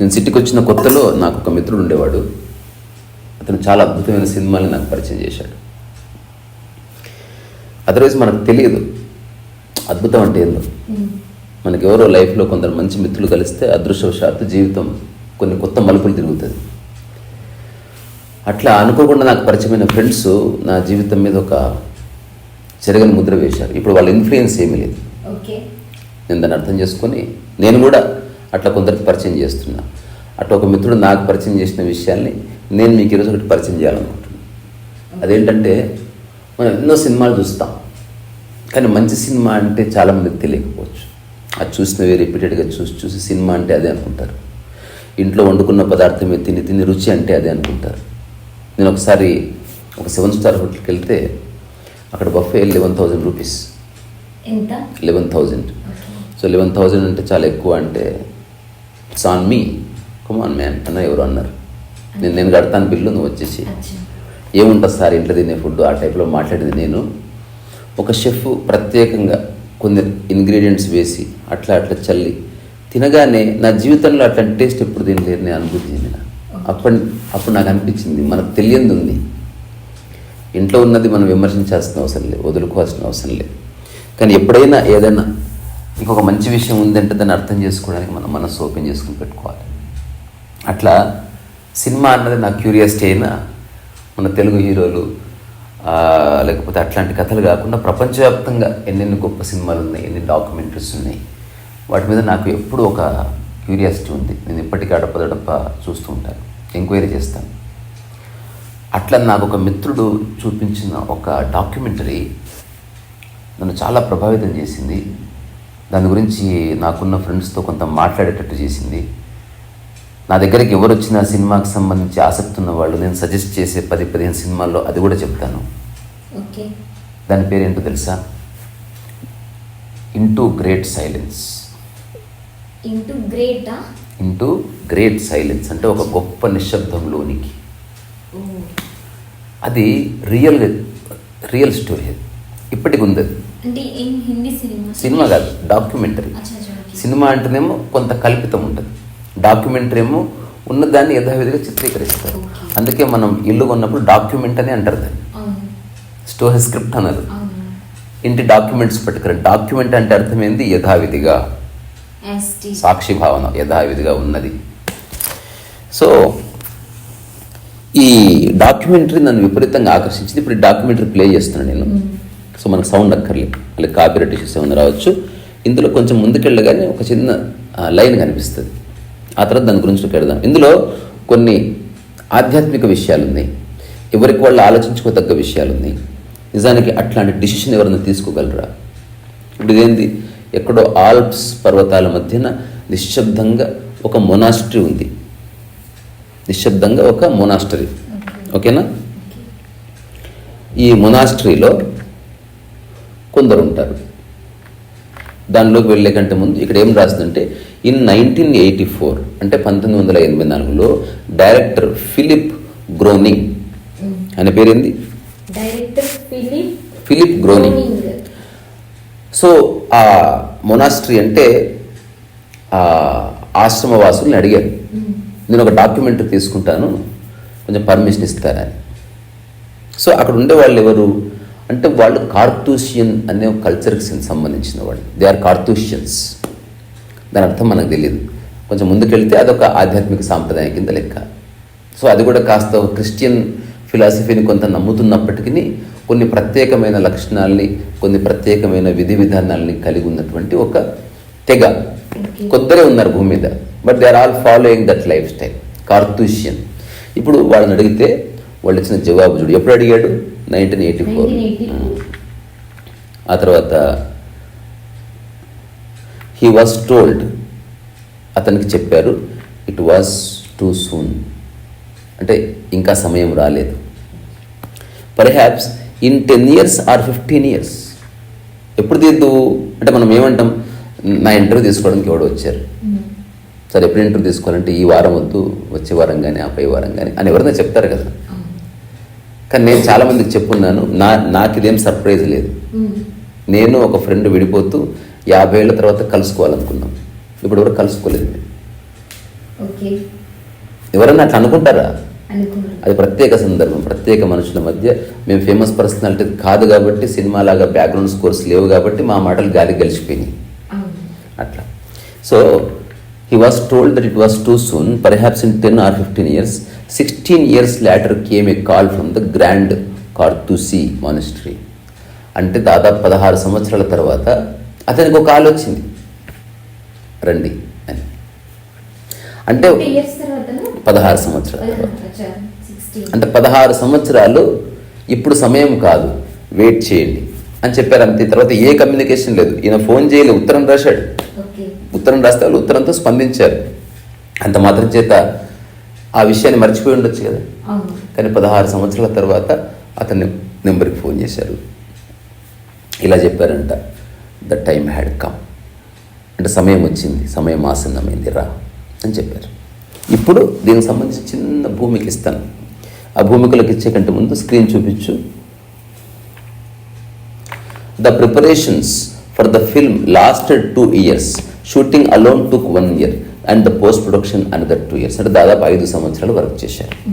నేను సిటీకి వచ్చిన కొత్తలో నాకు ఒక మిత్రుడు ఉండేవాడు. అతను చాలా అద్భుతమైన సినిమాని నాకు పరిచయం చేశాడు. అదర్వైజ్ మనకు తెలియదు. అద్భుతం అంటే ఏందో. మనకి ఎవరో లైఫ్లో కొందరు మంచి మిత్రులు కలిస్తే అదృష్టవశాత్తు జీవితం కొన్ని కొత్త మలుపులు తిరుగుతుంది. అట్లా అనుకోకుండా నాకు పరిచయమైన ఫ్రెండ్స్ నా జీవితం మీద ఒక చెరగని ముద్ర వేశారు. ఇప్పుడు వాళ్ళ ఇన్ఫ్లుయెన్స్ ఏమీ లేదు. నేను దాన్ని అర్థం చేసుకొని నేను కూడా అట్లా కొందరికి పరిచయం చేస్తున్నా. అట్లా ఒక మిత్రుడు నాకు పరిచయం చేసిన విషయాల్ని నేను మీకు ఈరోజు ఒకటి పరిచయం చేయాలనుకుంటున్నాను అదేంటంటే మనం ఎన్నో సినిమాలు చూస్తాం. కానీ మంచి సినిమా అంటే చాలామందికి తెలియకపోవచ్చు. అది చూసినవి రిపీటెడ్గా చూసి చూసి సినిమా అంటే అదే అనుకుంటారు. ఇంట్లో వండుకున్న పదార్థమే తిని తిని రుచి అంటే అదే అనుకుంటారు. నేను ఒకసారి ఒక సెవెన్ స్టార్ హోటల్కి వెళ్తే అక్కడ buffet eleven thousand rupees. Eleven thousand. So eleven thousand అంటే చాలా ఎక్కువ అంటే it's on me come on man అన్న ఎవరు అన్నారు? నేను నేను కడతాను బిల్లు నువ్వు వచ్చేసి. ఏముంటుంది సార్ ఇంట్లో తినే ఫుడ్ ఆ టైప్లో మాట్లాడేది నేను. ఒక షెఫ్ ప్రత్యేకంగా కొన్ని ఇంగ్రీడియంట్స్ వేసి అట్లా అట్లా చల్లి తినగానే నా జీవితంలో అట్లాంటి టేస్ట్ ఎప్పుడు తినలేదు నేను అనుభూతి చెందిన అప్పటి అప్పుడు నాకు అనిపించింది మనకు తెలియంది ఉంది. ఇంట్లో ఉన్నది మనం విమర్శించాల్సిన అవసరం లేదు వదులుకోవాల్సిన అవసరం లేదు కానీ ఎప్పుడైనా ఏదైనా ఇంకొక మంచి విషయం ఉందంటే దాన్ని అర్థం చేసుకోవడానికి మనం మనసు ఓపెన్ చేసుకుని పెట్టుకోవాలి. అట్లా సినిమా అన్నది నాకు క్యూరియాసిటీ అయినా మన తెలుగు హీరోలు లేకపోతే అట్లాంటి కథలు కాకుండా ప్రపంచవ్యాప్తంగా ఎన్నెన్ని గొప్ప సినిమాలు ఉన్నాయి ఎన్ని డాక్యుమెంటరీస్ ఉన్నాయి వాటి మీద నాకు ఎప్పుడూ ఒక క్యూరియాసిటీ ఉంది. నేను ఇప్పటికీ అడపదడప చూస్తూ ఉంటాను ఎంక్వైరీ చేస్తాను. అట్లా నాకు ఒక మిత్రుడు చూపించిన ఒక డాక్యుమెంటరీ నన్ను చాలా ప్రభావితం చేసింది. దాని గురించి నాకున్న ఫ్రెండ్స్తో కొంత మాట్లాడేటట్టు చేసింది. నా దగ్గరికి ఎవరు వచ్చినా సినిమాకి సంబంధించి ఆసక్తి ఉన్న వాళ్ళు నేను సజెస్ట్ చేసే పది పదిహేను సినిమాల్లో అది కూడా చెప్తాను. ఓకే. దాని పేరేంటో తెలుసా? Into great silence. ఇంటూ గ్రేటా? ఇంటూ గ్రేట్ సైలెన్స్ అంటే ఒక గొప్ప నిశ్శబ్దంలోనికి. అది రియల్ రియల్ స్టోరీ. ఇప్పటికి ఉంది అది. అంటే ఏం హిందీ సినిమా? సినిమా కాదు డాక్యుమెంటరీ. సినిమా అంటేనేమో కొంత కల్పితం ఉంటుంది. డాక్యుమెంటరీ ఏమో ఉన్నదాన్ని యథావిధిగా చిత్రీకరిస్తారు. అందుకే మనం ఇల్లు కొన్నప్పుడు డాక్యుమెంట్ అని అంటారు దాన్ని. స్టోరీ స్క్రిప్ట్ అన్నారు. ఇంటి డాక్యుమెంట్స్ పెట్టుకుని డాక్యుమెంట్ అంటే అర్థం ఏంది యథావిధిగా సాక్షి భావన యథావిధిగా ఉన్నది. సో ఈ డాక్యుమెంటరీ నన్ను విపరీతంగా ఆకర్షించింది. ఇప్పుడు డాక్యుమెంటరీ ప్లే చేస్తున్నాను నేను. సో మనకు సౌండ్ అక్కర్లేదు. అలాగే కాపీరైట్ ఇష్యూస్ ఏమైనా రావచ్చు. ఇందులో కొంచెం ముందుకెళ్ళగానే ఒక చిన్న లైన్ కనిపిస్తుంది. ఆ తర్వాత దాని గురించి వెళ్దాం ఇందులో కొన్ని ఆధ్యాత్మిక విషయాలు ఉన్నాయి ఎవరికి వాళ్ళు ఆలోచించుకోదగ్గ విషయాలు ఉన్నాయి నిజానికి అట్లాంటి డిసిషన్ ఎవరైనా తీసుకోగలరా? ఇప్పుడు ఇదేంది? ఎక్కడో ఆల్ప్స్ పర్వతాల మధ్యన నిశ్శబ్దంగా ఒక మొనాస్ట్రీ ఉంది. నిశ్శబ్దంగా ఒక మొనాస్టరీ ఓకేనా? ఈ మొనాస్ట్రీలో కొందరు ఉంటారు దానిలోకి వెళ్ళే కంటే ముందు ఇక్కడ ఏం రాస్తుందంటే ఇన్ నైన్టీన్ ఎయిటీ ఫోర్ అంటే పంతొమ్మిది వందల ఎనభై నాలుగులో డైరెక్టర్ ఫిలిప్ గ్రోనింగ్ ఆయన పేరేంది? Philip Philip Gröning. సో ఆ మొనాస్ట్రీ అంటే ఆ ఆశ్రమవాసుల్ని అడిగారు. నేను ఒక డాక్యుమెంటరీ తీసుకుంటాను కొంచెం పర్మిషన్ ఇస్తారని. సో అక్కడ ఉండే వాళ్ళు ఎవరు? అంటే వాళ్ళు కార్తూషియన్ అనే కల్చర్కి సంబంధించిన వాళ్ళు. దే ఆర్ కార్తూషియన్స్ దాని అర్థం మనకు తెలియదు కొంచెం ముందుకెళ్తే అదొక ఆధ్యాత్మిక సాంప్రదాయం కింద లెక్క. సో అది కూడా కాస్త క్రిస్టియన్ ఫిలాసఫీని కొంత నమ్ముతున్నప్పటికీ కొన్ని ప్రత్యేకమైన లక్షణాలని కొన్ని ప్రత్యేకమైన విధి విధానాలని కలిగి ఉన్నటువంటి ఒక తెగ. కొద్దరే ఉన్నారు భూమి మీద. But they are all following that life style Carthusian ఇప్పుడు వాళ్ళని అడిగితే వాళ్ళు ఇచ్చిన జవాబు చూడు. ఎప్పుడు అడిగాడు? Nineteen eighty four 1984. ఆ తర్వాత హీ వాజ్ టోల్డ్ అతనికి చెప్పారు ఇట్ వాజ్ టూ సూన్ అంటే ఇంకా సమయం రాలేదు. Perhaps in ten years or fifteen years ఎప్పుడు తీద్దు? అంటే మనం ఏమంటాం? నా ఇంటర్వ్యూ తీసుకోవడానికి ఎవడు వచ్చారు. సరే ఎప్పుడు ఇంటర్వ్యూ తీసుకోవాలంటే ఈ వారం వద్దు వచ్చే వారం కానీ ఆ పై వారం కానీ అని ఎవరైనా చెప్తారు కదా. కానీ నేను చాలామందికి చెప్పున్నాను నా నాకు ఇదేం సర్ప్రైజ్ లేదు. నేను ఒక ఫ్రెండ్ విడిపోతూ యాభై ఏళ్ళ తర్వాత కలుసుకోవాలనుకున్నాం. ఇప్పుడు వరకు కలుసుకోలేదు ఎవరన్నా అట్లా అనుకుంటారా? అది ప్రత్యేక సందర్భం ప్రత్యేక మనుషుల మధ్య. మేము ఫేమస్ పర్సనాలిటీ కాదు కాబట్టి సినిమా లాగా బ్యాక్గ్రౌండ్ స్కోర్స్ లేవు కాబట్టి మా మాటలు గాలి గెలిచిపోయినాయి. అట్లా. So he was told that it was too soon perhaps in ten or fifteen years sixteen years later came a call from the grand Carthusian monastery అంటే దాదాపు పదహారు సంవత్సరాల తర్వాత అతనికి ఒక కాల్ వచ్చింది. రండి అని. అంటే పదహారు సంవత్సరాల తర్వాత. అంటే పదహారు సంవత్సరాలు ఇప్పుడు సమయం కాదు. వెయిట్ చేయండి అని చెప్పారు. అంతే తర్వాత ఏ కమ్యూనికేషన్ లేదు. ఈయన ఫోన్ చేయలేదు ఉత్తరం రాశాడు. ఉత్తరం రాస్తే వాళ్ళు ఉత్తరంతో స్పందించారు. అంత మాత్రం చేత ఆ విషయాన్ని మర్చిపోయి ఉండొచ్చు కదా. కానీ పదహారు సంవత్సరాల తర్వాత అతని నెంబర్కి ఫోన్ చేశారు. ఇలా చెప్పారంట ద టైం హ్యాడ్ కమ్ అంటే సమయం వచ్చింది సమయం ఆసన్నమైంది రా అని చెప్పారు. ఇప్పుడు దీనికి సంబంధించి చిన్న భూమికి ఇస్తాను. ఆ భూమికలకు ఇచ్చే కంటే ముందు స్క్రీన్ చూపించు. The preparations for the film lasted two years shooting alone took one year and the post production another two years అంటే దాదాపు ఐదు సంవత్సరాలు వర్క్ చేశారు.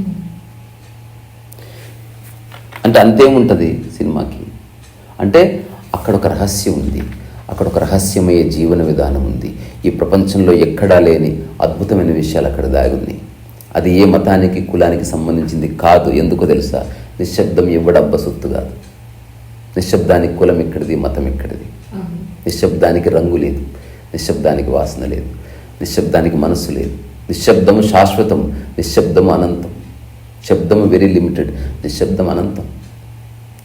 అంటే అంతేముంటుంది సినిమాకి? అంటే అక్కడ ఒక రహస్యం ఉంది. అక్కడ ఒక రహస్యమయ్యే జీవన విధానం ఉంది. ఈ ప్రపంచంలో ఎక్కడా లేని అద్భుతమైన విషయాలు అక్కడ దాగుంది. అది ఏ మతానికి కులానికి సంబంధించింది కాదు. ఎందుకో తెలుసా? నిశ్శబ్దం ఇవ్వడబ్బ సొత్తు కాదు. నిశ్శబ్దానికి కులం ఎక్కడిది మతం ఎక్కడిది? నిశ్శబ్దానికి రంగు లేదు. నిశ్శబ్దానికి వాసన లేదు. నిశ్శబ్దానికి మనసు లేదు. నిశ్శబ్దము శాశ్వతం నిశ్శబ్దము అనంతం. శబ్దము వెరీ లిమిటెడ్ నిశ్శబ్దం అనంతం.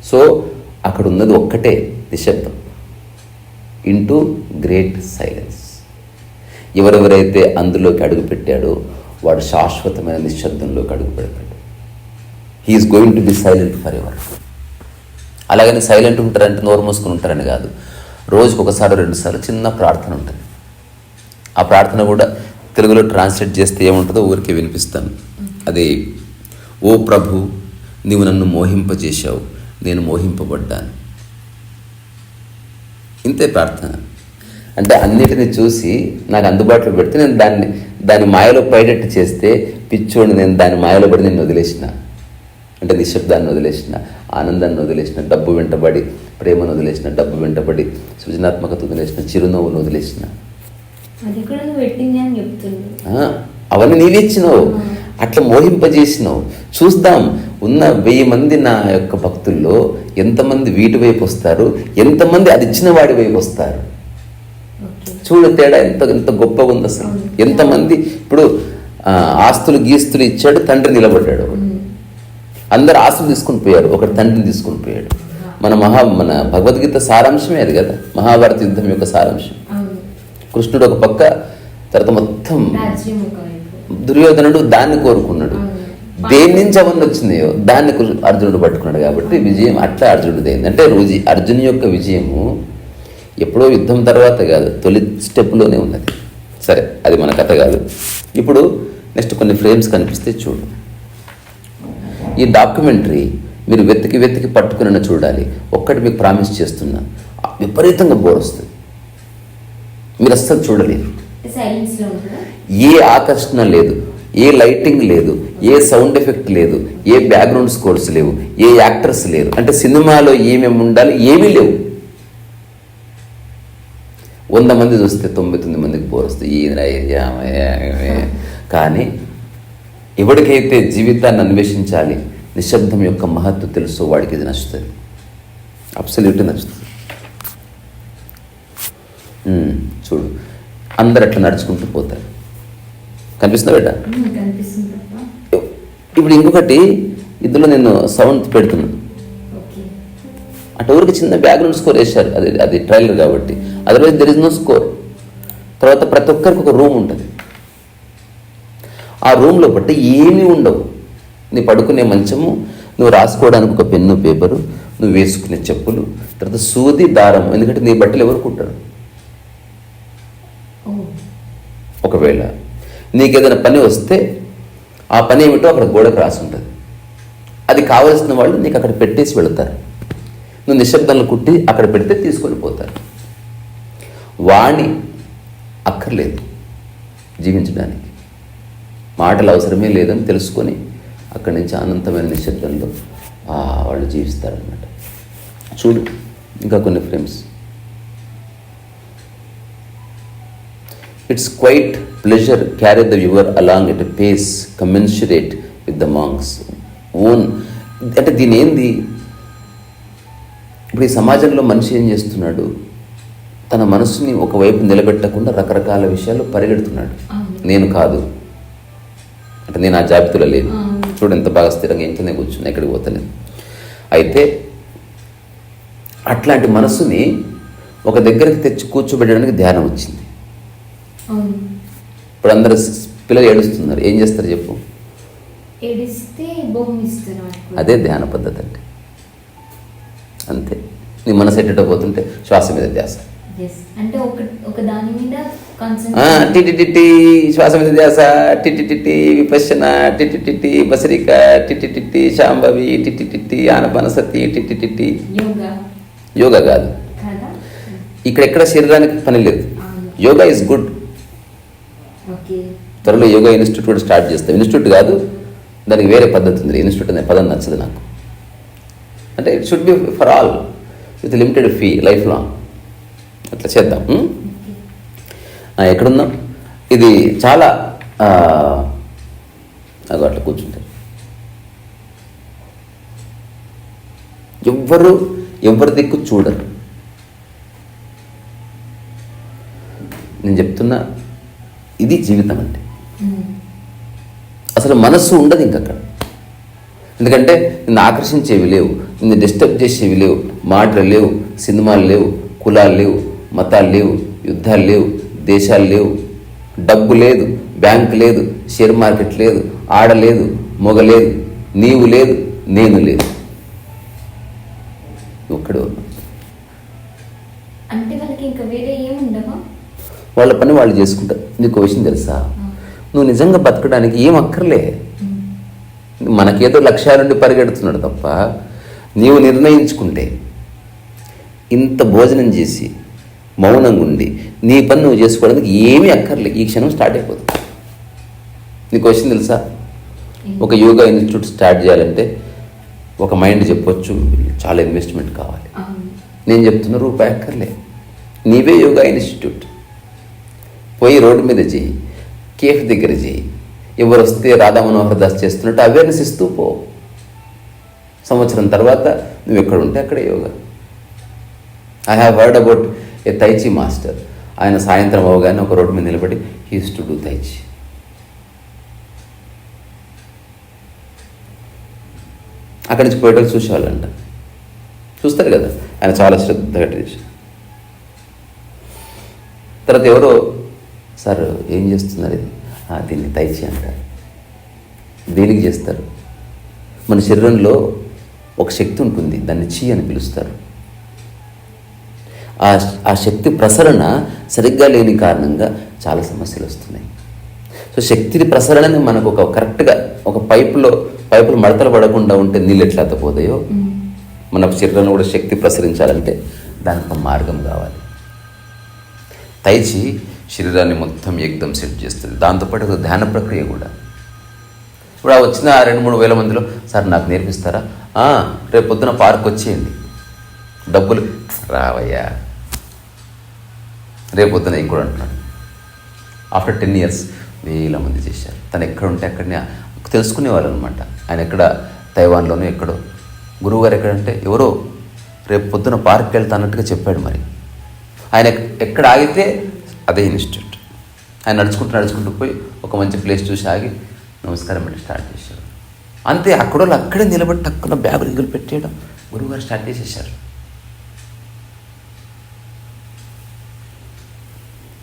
సో అక్కడ ఉన్నది ఒక్కటే నిశ్శబ్దం. ఇంటూ గ్రేట్ సైలెన్స్ ఎవరెవరైతే అందులోకి అడుగు పెట్టాడో వాడు శాశ్వతమైన నిశ్శబ్దంలోకి అడుగు పెడతాడు. He's going to be silent for ever అలాగని సైలెంట్ ఉంటారంటే నోరు మూసుకుని ఉంటారని కాదు. రోజుకు ఒకసారి రెండుసార్లు చిన్న ప్రార్థన ఉంటుంది. ఆ ప్రార్థన కూడా తెలుగులో ట్రాన్స్లేట్ చేస్తే ఏముంటుందో ఊరికే వినిపిస్తాను. అదే ఓ ప్రభు నీవు నన్ను మోహింపజేశావు నేను మోహింపబడ్డాను. ఇంతే ప్రార్థన. అంటే అన్నిటిని చూసి నాకు అందుబాటులో పెడితే నేను దాన్ని దాని మాయలో పైనట్టు చేస్తే పిచ్చోడిని నేను దాని మాయలో పడి నేను వదిలేసిన. అంటే నిశ్శబ్దాన్ని వదిలేసిన ఆనందాన్ని వదిలేసిన డబ్బు వెంటబడి ప్రేమను వదిలేసిన డబ్బు వెంటబడి సృజనాత్మకత వదిలేసిన చిరునవ్వును వదిలేసిన. అవన్నీ నీవే ఇచ్చినావు. అట్లా మోహింపజేసినావు. చూద్దాం. ఉన్న వెయ్యి మంది నా యొక్క భక్తుల్లో ఎంతమంది వీటి వైపు వస్తారు? ఎంతమంది అది ఇచ్చిన వాడి వైపు వస్తారు? చూడు తేడా ఎంత ఎంత గొప్పగా ఉంది అసలు. ఎంతమంది ఇప్పుడు ఆస్తులు గీస్తులు ఇచ్చాడు తండ్రి నిలబడ్డాడు ఒకడు. అందరు ఆస్తులు తీసుకుని పోయారు. ఒకటి తండ్రిని తీసుకుని పోయాడు. మన మహా మన భగవద్గీత సారాంశమే అది కదా. మహాభారత యుద్ధం యొక్క సారాంశం. కృష్ణుడు ఒక పక్క తర్వాత మొత్తం దుర్యోధనుడు దాన్ని కోరుకున్నాడు. దేని నుంచి అవన్నీ వచ్చినాయో దాన్ని అర్జునుడు పట్టుకున్నాడు కాబట్టి విజయం అట్లా అర్జునుడిది అయింది. అంటే రుజి అర్జున్ యొక్క విజయము ఎప్పుడో యుద్ధం తర్వాత కాదు తొలి స్టెప్లోనే ఉన్నది. సరే అది మన కథ కాదు. ఇప్పుడు నెక్స్ట్ కొన్ని ఫ్రేమ్స్ కనిపిస్తే చూడు. ఈ డాక్యుమెంటరీ మీరు వెతికి వెతికి పట్టుకుని చూడాలి. ఒక్కటి మీకు ప్రామిస్ చేస్తున్నా. విపరీతంగా బోర్ వస్తుంది. మీరు అస్సలు చూడలేరు ఏ ఆకర్షణ లేదు ఏ లైటింగ్ లేదు ఏ సౌండ్ ఎఫెక్ట్ లేదు ఏ బ్యాక్గ్రౌండ్ స్కోర్స్ లేవు ఏ యాక్టర్స్ లేరు. అంటే సినిమాలో ఏమేమి ఉండాలి ఏమీ లేవు. వంద మంది చూస్తే తొంభై తొమ్మిది మందికి ఈయన కానీ ఎవరికైతే జీవితాన్ని అన్వేషించాలి నిశ్శబ్దం యొక్క మహత్వం తెలుసో వాడికి ఇది నచ్చుతుంది. అబ్సల్యూట్లీ నచ్చుతుంది. చూడు అందరు అట్లా నడుచుకుంటూ పోతారు. కనిపిస్తుందా బిడ్డ? ఇప్పుడు ఇంకొకటి ఇందులో నేను సౌండ్ పెడుతున్నాను అటు ఊరికి చిన్న బ్యాక్గ్రౌండ్ స్కోర్ వేశారు. అది అది ట్రైలర్ కాబట్టి. Otherwise there is no score తర్వాత ప్రతి ఒక్కరికి ఒక రూమ్ ఉంటుంది. ఆ రూమ్లో బట్టి ఏమీ ఉండవు. నీ పడుకునే మంచము నువ్వు రాసుకోవడానికి ఒక పెన్ను పేపరు నువ్వు వేసుకునే చెప్పులు తర్వాత సూది దారం ఎందుకంటే నీ బట్టలు ఎవరు కుట్టారు ఓ ఒకవేళ నీకు ఏదైనా పని వస్తే ఆ పని ఏమిటో అక్కడ గోడకు రాసి ఉంటుంది అది కావలసిన వాళ్ళు నీకు అక్కడ పెట్టేసి వెళతారు. నువ్వు నిశ్శబ్దంలో కుట్టి అక్కడ పెడితే తీసుకొని పోతారు. వాణి అక్కర్లేదు జీవించడానికి. మాటలు అవసరమే లేదని తెలుసుకొని అక్కడి నుంచి అనంతమైన నిశ్శబ్దంలో వాళ్ళు జీవిస్తారనమాట చూడు ఇంకా కొన్ని frames. It's quite pleasure carry the viewer along at pace commensurate with the monks own అంటే దీని ఏంది ఇప్పుడు ఈ సమాజంలో మనిషి ఏం చేస్తున్నాడు? తన మనసుని ఒకవైపు నిలబెట్టకుండా రకరకాల విషయాలు పరిగెడుతున్నాడు. నేను కాదు. అంటే నేను ఆ జాబితాలో లేదు. చూడు ఎంత బాగా స్థిరంగా ఇంట్లోనే కూర్చున్నా ఎక్కడికి పోతలేదు అయితే అట్లాంటి మనసుని ఒక దగ్గరికి తెచ్చి కూర్చోబెట్టడానికి ధ్యానం వచ్చింది. ఇప్పుడు అందరు పిల్లలు ఏడుస్తున్నారు ఏం చేస్తారు చెప్పు. అదే ధ్యాన పద్ధతి అంటే అంతే నీ మనసు ఎట్టేటో పోతుంటే శ్వాస మీద ధ్యాస. అంటే ఒక దాని మీద శ్వాస మీద ధ్యాస టిటి టిటి విపశ్యన టిటి టిటి బసరిక టిటి టిటి శాంభవి టిటి టిటి ఆనపనసతి టిటి టిటి యోగా యోగా కాదు ఇక్కడ ఎక్కడ శరీరానికి పని లేదు. యోగా ఇస్ గుడ్ త్వరలో యోగా ఇన్స్టిట్యూట్ కూడా స్టార్ట్ చేస్తాం. ఇన్స్టిట్యూట్ కాదు దానికి వేరే పద్ధతి ఉంది. ఇన్స్టిట్యూట్ అనే పదం నచ్చదు నాకు. అంటే it should be for all with limited fee life long అట్లా చేద్దాం. ఎక్కడున్నాం? ఇది చాలా ఆ, అట్లా కూర్చుంటే. ఎవ్వరు ఎవరి దిక్కు చూడరు. నేను చెప్తున్నా ఇది జీవితం అంటే. అసలు మనస్సు ఉండదు ఇంకక్కడ ఎందుకంటే నిన్ను ఆకర్షించేవి లేవు నిన్ను డిస్టర్బ్ చేసేవి లేవు మాటలు లేవు సినిమాలు లేవు కులాలు లేవు మతాలు లేవు యుద్ధాలు లేవు దేశాలు లేవు. డబ్బు లేదు బ్యాంక్ లేదు షేర్ మార్కెట్ లేదు ఆడ లేదు మొగ లేదు నీవు లేదు నేను లేదు. ఒక్కడే ఉండవా? వాళ్ళ పని వాళ్ళు చేసుకుంటారు. నీకు విషయం తెలుసా? నువ్వు నిజంగా బతకడానికి ఏం అక్కర్లే. మనకేదో లక్ష్యాలుండి పరిగెడుతున్నాడు తప్ప నీవు నిర్ణయించుకుంటే ఇంత భోజనం చేసి మౌనంగా ఉండి నీ పని నువ్వు చేసుకోవడానికి ఏమీ అక్కర్లే. ఈ క్షణం స్టార్ట్ అయిపోతుంది నీకు వచ్చింది తెలుసా? ఒక యోగా ఇన్స్టిట్యూట్ స్టార్ట్ చేయాలంటే ఒక మైండ్ చెప్పొచ్చు చాలా ఇన్వెస్ట్మెంట్ కావాలి. నేను చెప్తున్న రూపాయి అక్కర్లే. నీవే యోగా ఇన్స్టిట్యూట్. పోయి రోడ్డు మీద చేయి కేఫ్ దగ్గర చేయి. ఎవరు వస్తే రాధా మనోహర్ దాస్ చేస్తున్నట్టు అవేర్నెస్ ఇస్తూ పో. సంవత్సరం తర్వాత నువ్వు ఎక్కడ ఉంటే అక్కడ yoga. I have heard about a tai chi master ఆయన సాయంత్రం అవగానే ఒక రోడ్డు మీద నిలబడి హీస్ టు డూ తైచి అక్కడి నుంచి పోయేటోళ్ళు చూసేవాళ్ళంట. చూస్తారు కదా ఆయన చాలా శ్రద్ధగా చేశారు. తర్వాత ఎవరో సార్ ఏం చేస్తున్నారు? ఇది "ఆ, దీన్ని తైచి అంటారు. దేనికి చేస్తారు? మన శరీరంలో ఒక శక్తి ఉంటుంది దాన్ని చీ అని పిలుస్తారు. ఆ ఆ శక్తి ప్రసరణ సరిగ్గా లేని కారణంగా చాలా సమస్యలు వస్తున్నాయి. సో శక్తిని ప్రసరణని మనకు ఒక కరెక్ట్గా ఒక పైపులో పైపులు మడతలు పడకుండా ఉంటే నీళ్ళు ఎట్లా పోతాయో మన శరీరంలో కూడా శక్తి ప్రసరించాలంటే దానికి ఒక మార్గం కావాలి. తైచి శరీరాన్ని మొత్తం ఏకదం సెట్ చేస్తుంది. దాంతోపాటు ఒక ధ్యాన ప్రక్రియ కూడా. ఇప్పుడు ఆ వచ్చిన ఆ రెండు మూడు వేల మందిలో సార్ నాకు నేర్పిస్తారా? రేపు పొద్దున పార్క్ వచ్చేయండి. డబ్బులు రావయ్యా. రేపు పొద్దున ఇంకోటి అంటున్నాడు. ఆఫ్టర్ టెన్ ఇయర్స్ వేల మంది చేశారు. తను ఎక్కడ ఉంటే అక్కడనే తెలుసుకునేవాళ్ళు అనమాట ఆయన ఎక్కడ? తైవాన్లోనో ఎక్కడో. గురువుగారు ఎక్కడంటే ఎవరో రేపు పొద్దున పార్క్కి వెళ్తా అన్నట్టుగా చెప్పాడు మరి. ఆయన ఎక్కడ ఆగితే అదే ఇన్స్టిట్యూట్. ఆయన నడుచుకుంటూ నడుచుకుంటూ పోయి ఒక మంచి ప్లేస్ చూసి ఆగి నమస్కారం అండి స్టార్ట్ చేశారు. అంతే అక్కడ అక్కడే నిలబడి టక్కున బ్యాగులు దిగులు పెట్టేయడం గురువుగారు స్టార్ట్ చేసేసారు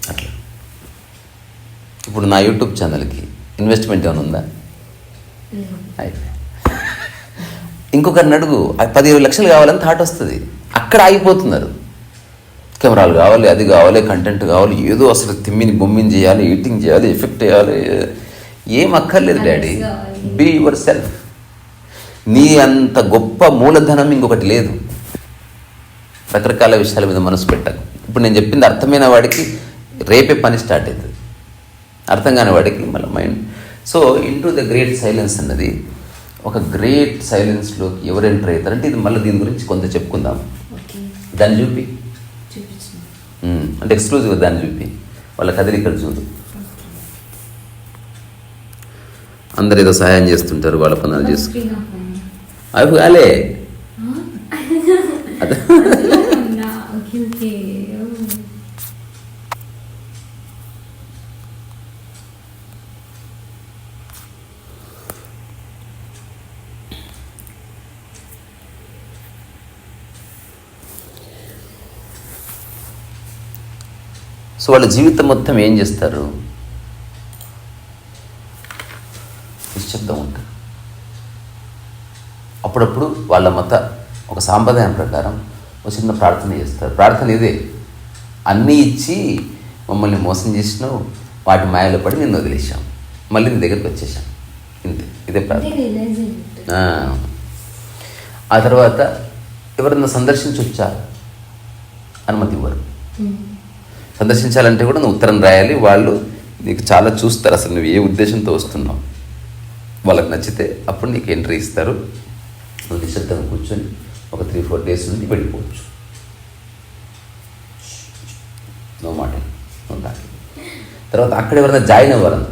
అట్లా. ఇప్పుడు నా యూట్యూబ్ ఛానల్కి ఇన్వెస్ట్మెంట్ ఏమైనా ఉందా. అయిపోయి ఇంకొకరిని అడుగు పదిహేను లక్షలు కావాలని థాట్ వస్తుంది. అక్కడ ఆగిపోతున్నారు. కెమెరాలు కావాలి అది కావాలి కంటెంట్ కావాలి ఏదో అసలు తిమ్మిని బొమ్మిని చేయాలి ఎడిటింగ్ చేయాలి ఎఫెక్ట్ చేయాలి ఏం అక్కర్లేదు డాడీ. బీ యువర్ సెల్ఫ్ నీ అంత గొప్ప మూలధనం ఇంకొకటి లేదు. రకరకాల విషయాల మీద మనసు పెట్టకు. ఇప్పుడు నేను చెప్పింది అర్థమైన వాడికి రేపే పని స్టార్ట్ అవుతుంది. అర్థం కాని వాడికి మళ్ళీ mind so into the great silence అన్నది ఒక గ్రేట్ సైలెన్స్లోకి ఎవరు ఎంటర్ అవుతారు? అంటే ఇది మళ్ళీ దీని గురించి కొంత చెప్పుకుందాం. దాన్ని చూపి. అంటే ఎక్స్క్లూజివ్గా దాన్ని చూపి. వాళ్ళ కదలికలు చూడు. అందరు ఏదో సహాయం చేస్తుంటారు వాళ్ళ పనులు అయింది అవి కాలే. అదే అందులో ఉన్నా ఓకే ఓకే ఓ. సో వాళ్ళ జీవితం మొత్తం ఏం చేస్తారు? నిశ్శబ్దం ఉంటుంది. అప్పుడప్పుడు వాళ్ళ మత ఒక సాంప్రదాయం ప్రకారం ఒక చిన్న ప్రార్థన చేస్తారు. ప్రార్థన ఇదే. అన్నీ ఇచ్చి మమ్మల్ని మోసం చేసినావు వాటి మాయలో పడి నిన్ను వదిలేసాం మళ్ళీ నీ దగ్గరికి వచ్చేసాం ఇంతే. ఇదే ప్రార్థన. ఆ. తర్వాత ఎవరన్నా సందర్శించొచ్చా? అనుమతి ఇవ్వరు. సందర్శించాలంటే కూడా నువ్వు ఉత్తరం రాయాలి. వాళ్ళు నీకు చాలా చూస్తారు అసలు నువ్వు ఏ ఉద్దేశంతో వస్తున్నావు. వాళ్ళకి నచ్చితే అప్పుడు నీకు ఎంట్రీ ఇస్తారు. నువ్వు నిశ్శబ్దంగా కూర్చొని ఒక త్రీ ఫోర్ డేస్ నుండి వెళ్ళిపోవచ్చు. నో మాట. ఉండాలి తర్వాత అక్కడ ఎవరైనా జాయిన్ అవ్వాలనుకో.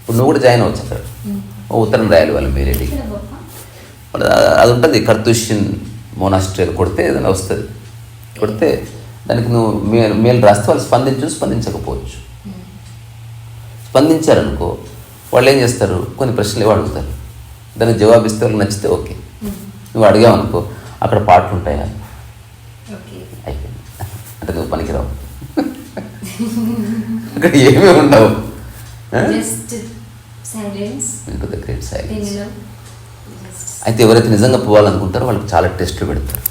ఇప్పుడు నువ్వు కూడా జాయిన్ అవ్వచ్చు అక్కడ. ఓ ఉత్తరం రాయాలి వాళ్ళు మీరే అది ఉంటుంది. కర్తూషియన్ మోనాస్ట్రేల్ కొడితే ఏదైనా వస్తుంది. కొడితే దానికి నువ్వు మేలు మేలు రాస్తే వాళ్ళు స్పందించు స్పందించకపోవచ్చు. స్పందించారనుకో వాళ్ళు ఏం చేస్తారు? కొన్ని ప్రశ్నలు ఏవో అడుగుతారు దానికి జవాబిస్తే వాళ్ళకి నచ్చితే ఓకే. నువ్వు అడిగావనుకో అక్కడ పాటలు ఉంటాయా? అయిపోయింది. అంటే నువ్వు పనికిరావు. అక్కడ ఏమీ ఉండవు. అయితే ఎవరైతే నిజంగా పోవాలనుకుంటారో వాళ్ళకి చాలా టెస్ట్లు పెడతారు.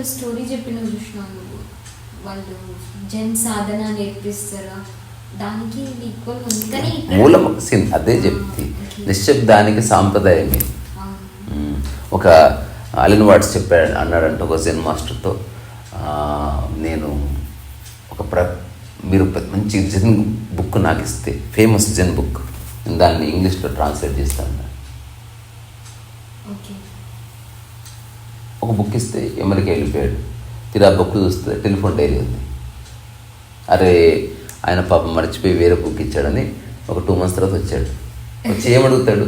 ఏదో స్టోరీ చెప్పిన చూసినావు నువ్వు? వాళ్ళు జెన్ సాధన నేర్పిస్తారా? దానికి ఈక్వల్ ఉంది. కానీ మూలం సిన్ అదే చెప్తే. నిశ్శబ్దానికి సాంప్రదాయమే. ఒక అలిన్ వాట్స్ చెప్పాడు అన్నాడంట ఒక జెన్ మాస్టర్తో. "ఆ, నేను ఒక ప్ర మీరు మంచి జెన్ బుక్ నాకు ఇస్తే ఫేమస్ జెన్ బుక్. నేను దాన్ని ఇంగ్లీష్లో ట్రాన్స్లేట్ చేస్తాను ఓకే ఒక బుక్ ఇస్తే అమెరికా వెళ్ళిపోయాడు తీరా బుక్ చూస్తే టెలిఫోన్ డైరీ ఉంది. అరే ఆయన పాపం మర్చిపోయి వేరే బుక్ ఇచ్చాడని ఒక టూ మంత్స్ తర్వాత వచ్చాడు. వచ్చి ఏమడుగుతాడు?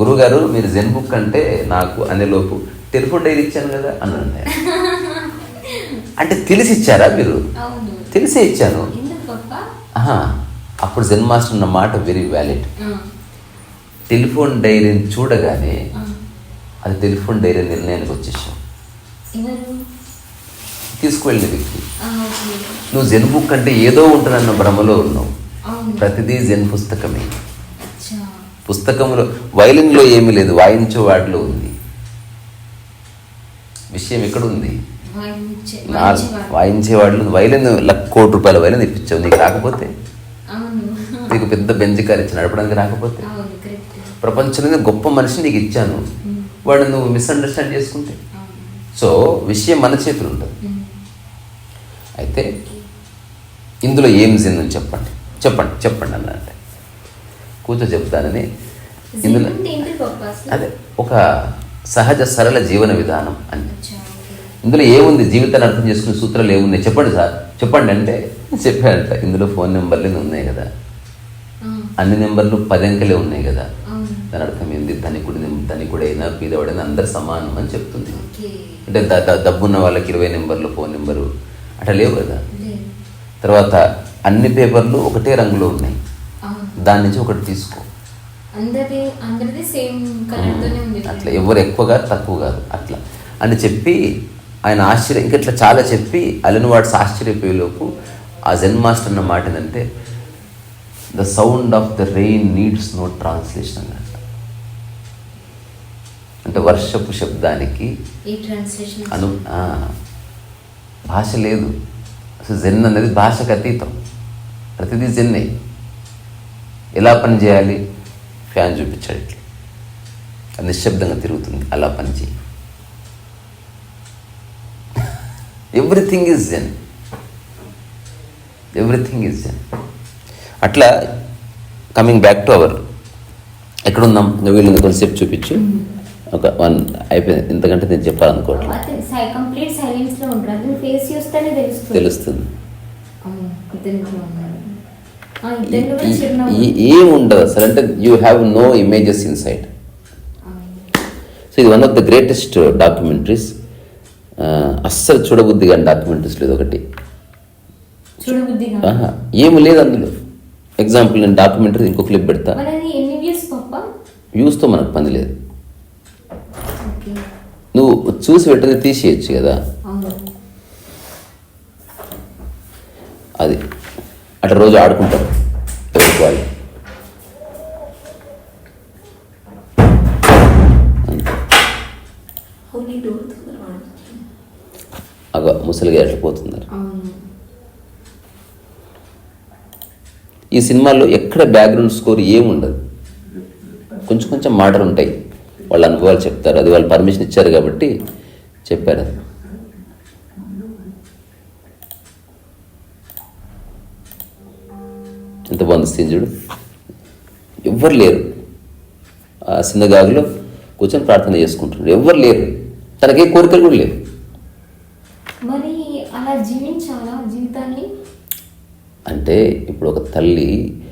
గురుగారు మీరు జెన్ బుక్ అంటే నాకు అనేలోపు టెలిఫోన్ డైరీ ఇచ్చాను కదా అన్నాడు. అంటే తెలిసి ఇచ్చారా మీరు? తెలిసే ఇచ్చాను. అప్పుడు జెన్ మాస్టర్ అన్న మాట వెరీ వ్యాలిడ్. టెలిఫోన్ డైరీని చూడగానే అది టెలిఫోన్ డైరీ నిర్ణయానికి వచ్చేసాం తీసుకువెళ్ళిన వ్యక్తి నువ్వు జెన్ బుక్ అంటే ఏదో ఉంటుందన్న భ్రమలో ఉన్నావు. ప్రతిదీ జెన్ పుస్తకమే. పుస్తకంలో వైలిన్లో ఏమీ లేదు. వాయించే వాటిలో ఉంది. విషయం ఎక్కడ ఉంది వాయించే వాళ్ళు వైలిన్ లక్ కోటి రూపాయల వైలిన్ ఇప్పించావు. నీకు రాకపోతే? నీకు పెద్ద బెంచ్ కార్ ఇచ్చి నడపడానికి రాకపోతే? అవును కరెక్ట్. ప్రపంచంలో గొప్ప మనిషి నీకు ఇచ్చాను. వాడు నువ్వు మిస్అండర్స్టాండ్ చేసుకుంటే? సో విషయం మన చేతులు ఉంటుంది. అయితే ఇందులో ఏం జిన్ అని చెప్పండి. చెప్పండి చెప్పండి అన్నంటే కూర్చో చెప్తానని ఇందులో అంటే? అదే ఒక సహజ సరళ జీవన విధానం అని. ఇందులో ఏముంది? జీవితాన్ని అర్థం చేసుకునే సూత్రాలు ఏమున్నాయి? చెప్పండి సార్. చెప్పండి అంటే చెప్పాడంట ఇందులో ఫోన్ నెంబర్లు ఉన్నాయి కదా. అన్ని నెంబర్లు పది అంకెలే ఉన్నాయి కదా. దాని అర్థం ఏంది? ధనికుడి ధనికుడైనా పీదవాడైనా అందరు సమానం అని చెప్తుంది. అంటే డబ్బున్న వాళ్ళకి ఇరవై నెంబర్లు ఫోన్ నెంబరు అట్లా లేవు కదా? తర్వాత అన్ని పేపర్లు ఒకటే రంగులో ఉన్నాయి. దాని నుంచి ఒకటి తీసుకో. అట్లా ఎవరు ఎక్కువ కాదు తక్కువ కాదు. అట్లా. అని చెప్పి ఆయన ఆశ్చర్యం ఇంకా ఇట్లా చాలా చెప్పి అలిన్ వాట్స్ ఆశ్చర్యపోయేలోపు ఆ జెన్ మాస్టర్ అన్న మాట ఏంటంటే the sound of the rain needs no translation అన్నట్టు అంటే వర్షపు శబ్దానికి అను భాష లేదు. అసలు జెన్ అనేది భాషకు అతీతం. ప్రతిదీ జెన్నే. ఎలా పని చేయాలి? ఫ్యాన్ చూపించాడు ఇట్లా. అది నిశ్శబ్దంగా తిరుగుతుంది. అలా పని చేయి. Everything is Zen. Everything is Zen. అట్లా కమింగ్ బ్యాక్ టు అవర్ ఎక్కడున్నాం? నువ్వు వీళ్ళని కొంచెంసేపు చూపించు. ఒక వన్ అయిపోయింది. ఇంతకంటే నేను చెప్పాలనుకోవట్లేదు కంప్లీట్ సైలెన్స్లో ఉంటారు ఫేస్ చూస్తేనే తెలుస్తుంది. తెలుస్తుంది. ఏం ఉండదు అసలు. అంటే you have no images inside so ఇది one of the greatest documentaries అస్సలు చూడబుద్ధి కానీ డాక్యుమెంటరీస్ లేదు ఒకటి. ఏమి లేదు అందులో. ఎగ్జాంపుల్ నేను డాక్యుమెంటరీ ఇంకో క్లిప్ పెడతా. వ్యూస్తో మనకు పని లేదు. చూసి వెంటనే తీసేయచ్చు కదా. అది. అట్లా రోజు ఆడుకుంటారు ఎవరికి వాళ్ళు. అగ ముసలిగా ఎట్లా పోతున్నారు. అవును. ఈ సినిమాలో ఎక్కడ బ్యాక్గ్రౌండ్ స్కోర్ ఏముండదు. కొంచెం కొంచెం మాటలు ఉంటాయి వాళ్ళ అనుభవాలు చెప్తారు. అది వాళ్ళు పర్మిషన్ ఇచ్చారు కాబట్టి చెప్పారు. అది ఎంత బాగుంది సీన్ చూడు. ఎవ్వరు లేరు. ఆ సిన్నగాగులో కూర్చొని ప్రార్థన చేసుకుంటున్నారు. ఎవ్వరు లేరు. తనకే కోరికలు కూడా లేవు. మరి అలా జీవించాలా జీవితాన్ని? అంటే ఇప్పుడు ఒక తల్లి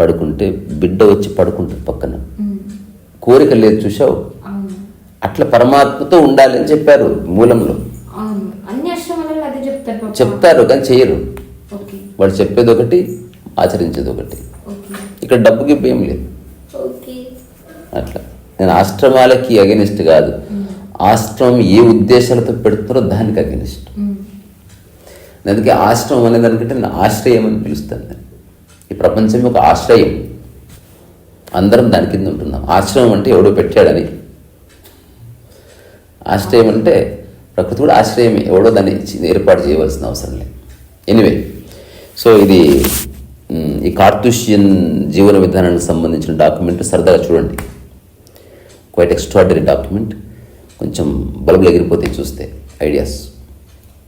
పడుకుంటే బిడ్డ వచ్చి పడుకుంటుంది పక్కన. కోరిక లేదు చూసావు అట్లా పరమాత్మతో ఉండాలి అని చెప్పారు మూలంలో. చెప్తారు కానీ చేయరు. వాళ్ళు చెప్పేది ఒకటి ఆచరించేది ఒకటి. ఇక్కడ డబ్బు గిబ్బు ఏం లేదు. అట్లా. నేను ఆశ్రమాలకి అగెనిస్ట్ కాదు. ఆశ్రమం ఏ ఉద్దేశాలతో పెడుతున్నారో దానికి అగెనిస్ట్. అందుకే ఆశ్రమం అనే దానికంటే నేను ఆశ్రయం అని పిలుస్తాను నేను. ఈ ప్రపంచం ఒక ఆశ్రయం. అందరం దాని కింద ఉంటున్నాం. ఆశ్రమం అంటే ఎవడో పెట్టాడని. ఆశ్రయం అంటే ప్రకృతి కూడా ఆశ్రయమే. ఎవడో దాన్ని ఏర్పాటు చేయవలసిన అవసరం లేదు. ఎనివే సో ఇది ఈ కార్తూషియన్ జీవన విధానానికి సంబంధించిన డాక్యుమెంట్ సరదాగా చూడండి. క్వైట్ ఎక్స్ట్రాడరీ డాక్యుమెంట్ కొంచెం బల్బులు ఎగిరిపోతాయి చూస్తే ఐడియాస్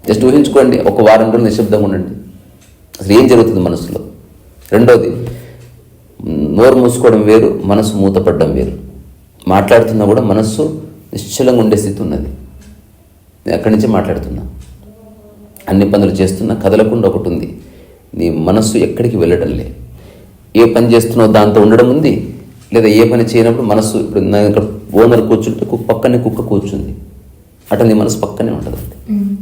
జస్ట్ ఊహించుకోండి ఒక వారం రోజులు నిశ్శబ్దంగా ఉండండి. అసలు ఏం జరుగుతుంది మనసులో? రెండోది నోరు మూసుకోవడం వేరు మనసు మూతపడడం వేరు. మాట్లాడుతున్నా కూడా మనస్సు నిశ్చలంగా ఉండే స్థితి ఉన్నది. నేను అక్కడి నుంచి మాట్లాడుతున్నా. అన్ని పనులు చేస్తున్నా కదలకుండా ఒకటి ఉంది. నీ మనస్సు ఎక్కడికి వెళ్ళడం లే. ఏ పని చేస్తున్నావు దాంతో ఉండడం ఉంది? లేదా ఏ పని చేయనప్పుడు మనస్సు ఇప్పుడు ఇక్కడ ఓనర్ కూర్చుంటే కుక్క పక్కనే కుక్క కూర్చుంది. అటు నీ మనసు పక్కనే ఉంటుంది. ఉమ్,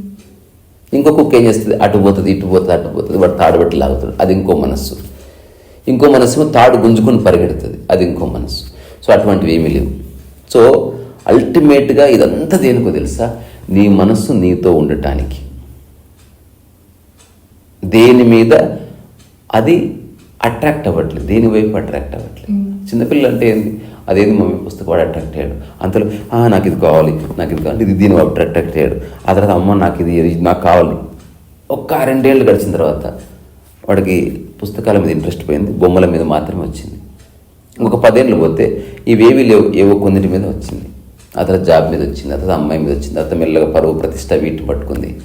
ఇంకో కుక్క ఏం చేస్తుంది? అటు పోతుంది ఇటు పోతుంది అటు పోతుంది. వాడు తాడు బట్టి లాగుతాడు. అది ఇంకో మనస్సు. ఇంకో మనస్సు తాడు గుంజుకొని పరిగెడుతుంది. అది ఇంకో మనస్సు. సో అటువంటివి ఏమీ లేవు. సో అల్టిమేట్గా ఇదంతా దేనికో తెలుసా? నీ మనస్సు నీతో ఉండటానికి. దేని మీద? అది అట్రాక్ట్ అవ్వట్లేదు. దేని వైపు అట్రాక్ట్ అవ్వట్లేదు? చిన్నపిల్లలు అంటే ఏంది? అదేంది మమ్మీ పుస్తకం వాడు అట్రాక్ట్ అయ్యాడు. అంతలో "ఆ, నాకు ఇది కావాలి. నాకు ఇది కావాలి. ఇది దీని వైపు అట్రాక్ట్ అయ్యాడు. ఆ తర్వాత అమ్మ నాకు ఇది ఇది నాకు కావాలి. ఒక్క రెండేళ్ళు గడిచిన తర్వాత వాడికి పుస్తకాల మీద ఇంట్రెస్ట్ పోయింది. బొమ్మల మీద మాత్రమే వచ్చింది. ఇంకొక పదేళ్ళు పోతే ఇవేవి లేవు. ఏవో కొన్నిటి మీద వచ్చింది. ఆ తర్వాత జాబ్ మీద వచ్చింది ఆ తర్వాత అమ్మాయి మీద వచ్చింది ఆ తర్వాత మెల్లగా పరువు ప్రతిష్ట వీటిని పట్టుకుంది.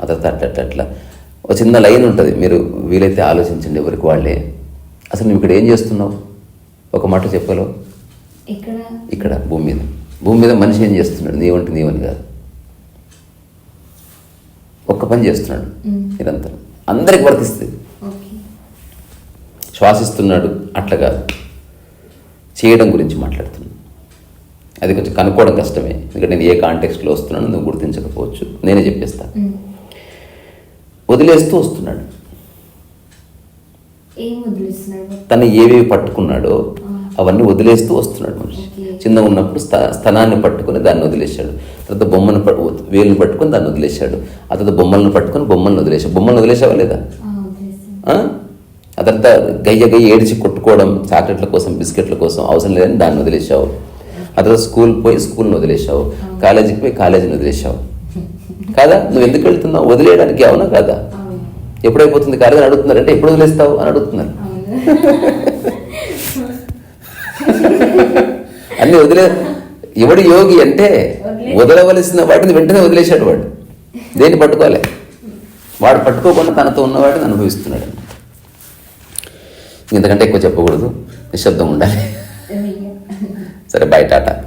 ఆ తర్వాత అట్లా అట్లా అట్లా ఒక చిన్న లైన్ ఉంటుంది మీరు వీలైతే ఆలోచించండి ఎవరికి వాళ్ళే. అసలు నువ్వు ఇక్కడ ఏం చేస్తున్నావు? ఒక మాట చెప్పలేవు ఇక్కడ. భూమి మీద. భూమి మీద మనిషి ఏం చేస్తున్నాడు? నీవంటే నీవని కాదు. ఒక్క పని చేస్తున్నాడు. నిరంతరం. అందరికి వర్తిస్తుంది. శ్వాసిస్తున్నాడు అట్లా కాదు. చేయడం గురించి మాట్లాడుతున్నాను అది కొంచెం కనుక్కోవడం కష్టమే. ఎందుకంటే నేను ఏ కాంటెక్స్ట్లో వస్తున్నానో నువ్వు గుర్తించకపోవచ్చు. నేనే చెప్పేస్తా. వదిలేస్తూ వస్తున్నాడు? తను ఏవేవి పట్టుకున్నాడో. అవన్నీ వదిలేస్తూ వస్తున్నాడు మనిషి. ఓకే. చిన్నగా ఉన్నప్పుడు స్థ స్థనాన్ని పట్టుకొని దాన్ని వదిలేశాడు. తర్వాత బొమ్మను వేలుని పట్టుకొని దాన్ని వదిలేశాడు. ఆ తర్వాత బొమ్మలను పట్టుకొని బొమ్మలను వదిలేశాడు. బొమ్మలను వదిలేసావా లేదా? ఆ తర్వాత గయ్య గయ్య ఏడిచి కొట్టుకోవడం చాక్లెట్ల కోసం బిస్కెట్ల కోసం అవసరం లేదని దాన్ని వదిలేసావు ఆ తర్వాత స్కూల్ పోయి స్కూల్ని వదిలేసావు కాలేజీకి పోయి కాలేజీని వదిలేసావు కాదా? నువ్వు ఎందుకు వెళ్తున్నావు? వదిలేయడానికి అవునా కాదా? ఎప్పుడైపోతుంది? కాలేజీ అని అడుగుతున్నారు. అంటే ఎప్పుడు వదిలేస్తావు? అని అడుగుతున్నారు. అన్ని వదిలే. ఎవడు యోగి అంటే వదిలే- వదలవలసిన వాటిని వెంటనే వదిలేశాడు వాడు. దేన్ని పట్టుకోలే వాడు పట్టుకోకుండా తనతో ఉన్న వాటిని అనుభవిస్తున్నాడు ఇంతకంటే ఎక్కువ చెప్పకూడదు. నిశ్శబ్దం ఉండాలి. సరే బయట ఓకే